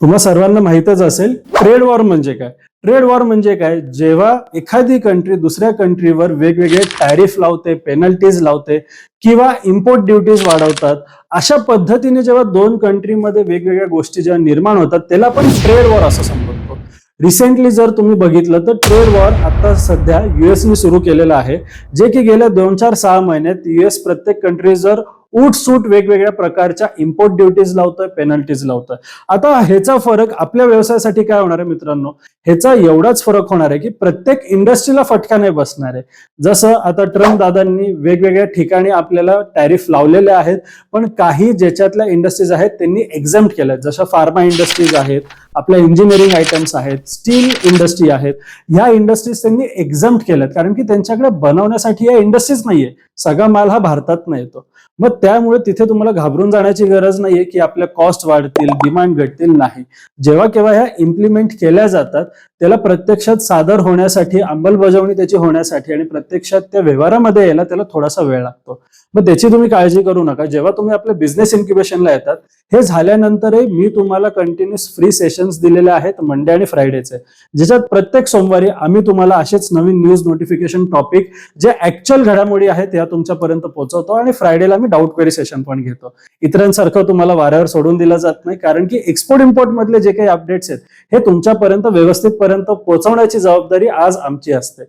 तुम्हा सर्वांना माहितच असेल ट्रेड वॉर म्हणजे काय? ट्रेड वॉर म्हणजे काय? जेव्हा एखादी कंट्री दुसऱ्या कंट्रीवर वेगवेगळे टॅरिफ लावते पेनल्टीज लावते किंवा इम्पोर्ट ड्युटीज वाढवतात अशा पद्धतीने जेव्हा दोन कंट्रीमध्ये वेगवेगळ्या गोष्टी जेव्हा निर्माण होतात त्याला आपण ट्रेड वॉर असं संबोधतो. रिसेंटली जर तुम्ही बघितलं तर ट्रेड वॉर आता सध्या युएसने सुरू केलेलं आहे जे की गेल्या दोन चार सहा महिन्यात युएस प्रत्येक कंट्रीजवर उठ सूट वेगवेगळ्या प्रकारच्या इम्पोर्ट ड्युटीज लावतोय पेनल्टीज लावतोय. आता ह्याचा फरक आपल्या व्यवसायासाठी काय होणार आहे मित्रांनो? ह्याचा एवढाच फरक होणार आहे की प्रत्येक इंडस्ट्रीला फटका नाही बसणार आहे. जसं आता ट्रम्प दादांनी वेगवेगळ्या ठिकाणी आपल्याला टॅरिफ लावलेले आहेत पण काही ज्याच्यातल्या इंडस्ट्रीज आहेत त्यांनी एक्झाम केल्या. जशा फार्मा इंडस्ट्रीज आहेत आपल्या इंजिनिअरिंग आयटम्स आहेत स्टील इंडस्ट्री आहेत. ह्या इंडस्ट्रीज त्यांनी एक्झाम केल्यात. कारण की त्यांच्याकडे बनवण्यासाठी या इंडस्ट्रीज नाहीये. सगळा माल हा भारतात नाही येतो. मग त्यामुळे तिथे तुम्हाला घाबरून जाण्याची गरज नाहीये की आपल्या कॉस्ट वाढतील डिमांड घटतील नाही. जेव्हा केव्हा ह्या इम्प्लिमेंट केल्या जातात त्याला प्रत्यक्षात सादर होण्यासाठी अंमलबजावणी त्याची होण्यासाठी आणि प्रत्यक्षात त्या व्यवहारामध्ये यायला त्याला थोडासा वेळ लागतो. मग त्याची तुम्ही काळजी करू नका. जेव्हा तुम्ही आपल्या बिझनेस इन्क्युबेशनला येतात हे झाल्यानंतरही मी तुम्हाला कंटिन्युअस फ्री सेशन्स दिलेले आहेत मंडे आणि फ्रायडेचे ज्याच्यात प्रत्येक सोमवारी आम्ही तुम्हाला असेच नवीन न्यूज नोटिफिकेशन टॉपिक जे ऍक्च्युअल घडामोडी आहेत त्या तुमच्यापर्यंत पोहोचवतो आणि फ्रायडेला मी डाऊट क्वेरी सेशन पण घेतो. इतरांसारखं तुम्हाला वाऱ्यावर सोडून दिलं जात नाही कारण की एक्सपोर्ट इम्पोर्ट मधले जे काही अपडेट्स आहेत हे तुमच्यापर्यंत व्यवस्थितपर्यंत पोहोचवण्याची जबाबदारी आज आमची असते.